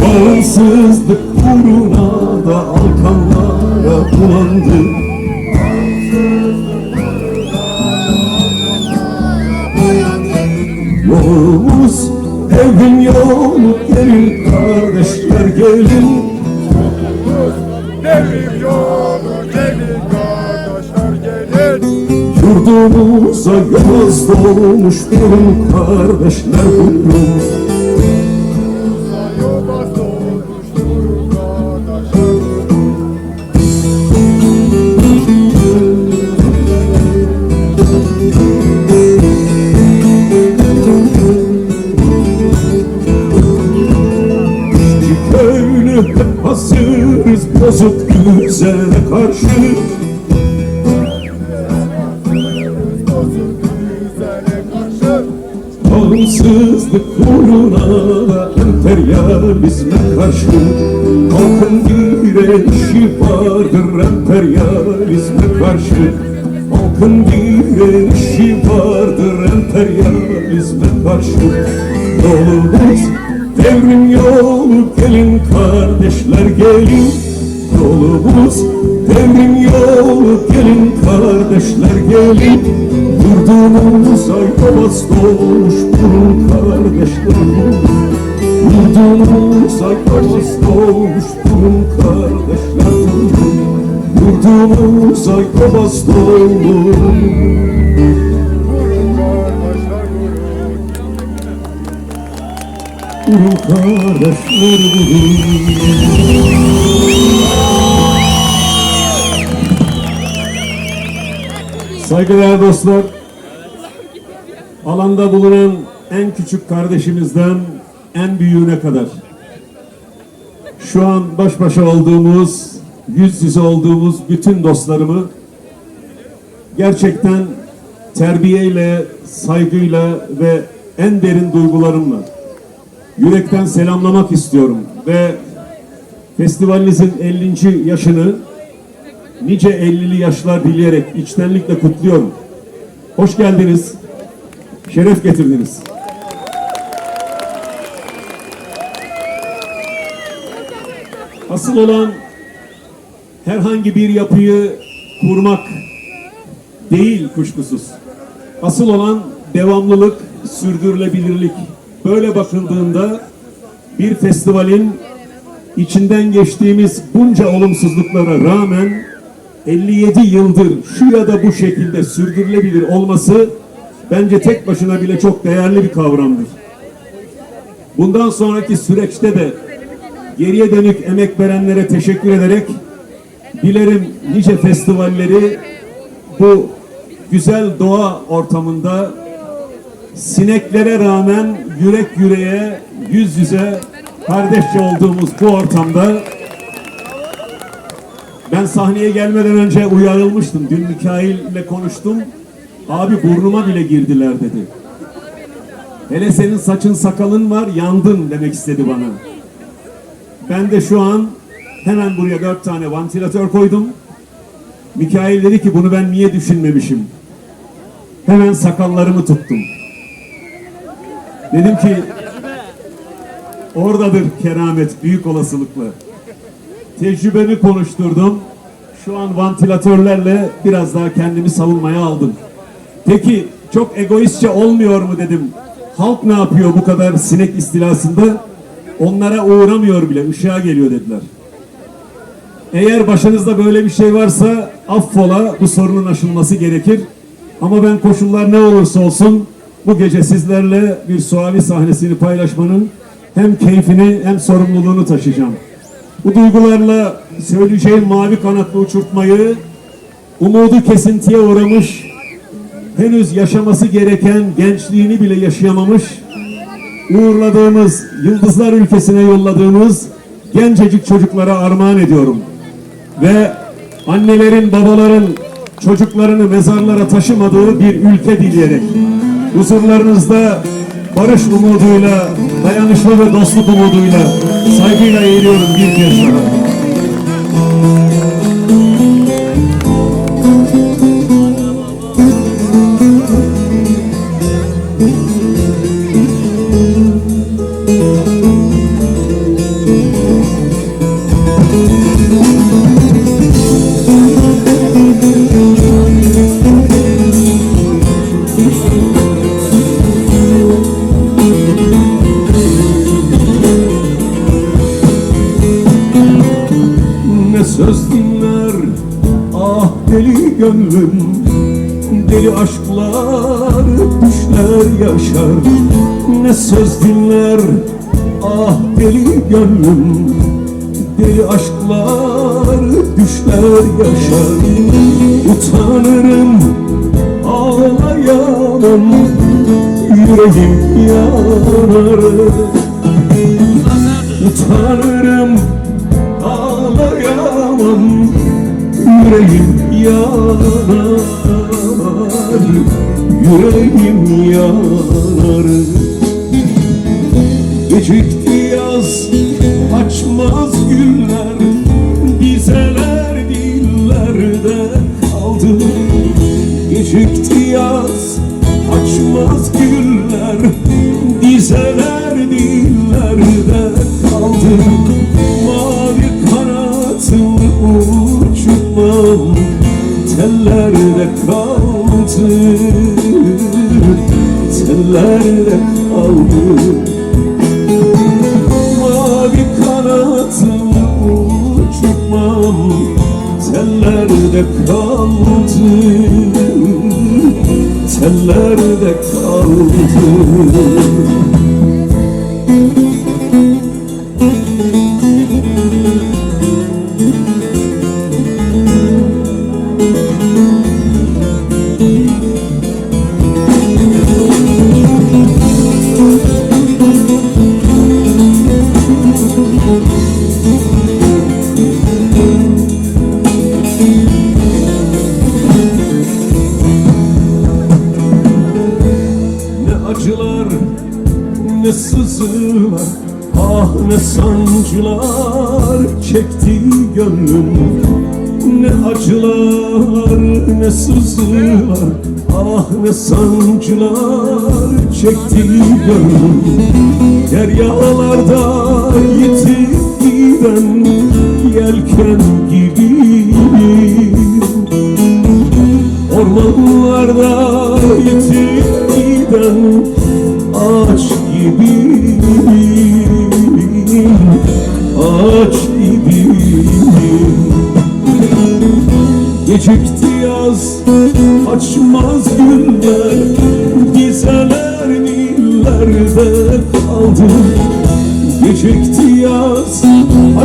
Bağımsızlık uğruna da alkanlara bulandık gelin Devrim yolu gelin kardeşler gelin. Yurdumuza yaz doğmuş gelin kardeşler buyurun Bağımsızlık uğruna emperyalizme karşı Halkın direnişi vardır emperyalizme karşı Halkın direnişi vardır emperyalizme karşı Yolumuz devrim yolu gelin kardeşler gelin. Yolumuz devrim yolu gelin kardeşler gelin Yurdumuza yavaş doğmuş durun kardeşler Yurdumuza yavaş doğmuş durun kardeşler Yurdumuza yavaş doğmuş Vurun kardeşler vurun durun kardeşler durun Saygıdeğer dostlar, alanda bulunan en küçük kardeşimizden en büyüğüne kadar şu an baş başa olduğumuz, yüz yüze olduğumuz bütün dostlarımı gerçekten terbiyeyle, saygıyla ve en derin duygularımla yürekten selamlamak istiyorum ve festivalinizin 50. yaşını nice 50'li yaşlar dileyerek içtenlikle kutluyorum. Hoş geldiniz. Şeref getirdiniz. Asıl olan herhangi bir yapıyı kurmak değil kuşkusuz. Asıl olan devamlılık, sürdürülebilirlik. Böyle bakıldığında bir festivalin içinden geçtiğimiz bunca olumsuzluklara rağmen 57 yıldır şu ya da bu şekilde sürdürülebilir olması bence tek başına bile çok değerli bir kavramdır. Bundan sonraki süreçte de geriye dönük emek verenlere teşekkür ederek dilerim nice festivalleri bu güzel doğa ortamında sineklere rağmen yürek yüreğe, yüz yüze kardeşçe olduğumuz bu ortamda ben sahneye gelmeden önce uyarılmıştım. Dün Mikail ile konuştum. Abi burnuma bile girdiler dedi. Hele senin saçın sakalın var yandın demek istedi bana. Ben de şu an hemen buraya dört tane vantilatör koydum. Mikail dedi ki bunu ben niye düşünmemişim. Hemen sakallarımı tuttum. Dedim ki oradadır keramet büyük olasılıkla. Tecrübemi konuşturdum. Şu an vantilatörlerle biraz daha kendimi savunmaya aldım. Peki çok egoistçe olmuyor mu dedim. Halk ne yapıyor bu kadar sinek istilasında? Onlara uğramıyor bile, ışığa geliyor dediler. Eğer başınızda böyle bir şey varsa affola bu sorunun aşılması gerekir. Ama ben koşullar ne olursa olsun bu gece sizlerle bir suavi sahnesini paylaşmanın hem keyfini hem sorumluluğunu taşıyacağım. Bu duygularla söyleyeceğim mavi kanatlı uçurtmayı umudu kesintiye uğramış, henüz yaşaması gereken gençliğini bile yaşayamamış, uğurladığımız, yıldızlar ülkesine yolladığımız gencecik çocuklara armağan ediyorum. Ve annelerin, babaların çocuklarını mezarlara taşımadığı bir ülke dileyerek huzurlarınızda barış umuduyla, dayanışma ve dostluk umuduyla saygıyla eğiliyorum bir kez daha. Düşler yaşar Ne söz dinler. Ah deli gönlüm Deli aşklar düşler yaşar. Utanırım ağlayamam Yüreğim yanar. Utanırım ağlayamam Yüreğim yanar Yüreğim yanar Gecikti yaz açmaz güller Dizeler dillerde kaldı. Gecikti yaz açmaz güller Dizeler dillerde kaldı. Mavi kanatım uçmam Tellerde kaldı Tellerde kaldı Mavi kanatım uçmam Tellerde kaldı. Tellerde kaldı ne sancılar çekti gönlüm Ne acılar ne sızılar. Ah ne sancılar çekti gönlüm. Deryalarda yitip giden yelken gibiyim Ağaç gibiyim Gecikti yaz açmaz güller Dizeler nillerde kaldı Gecikti yaz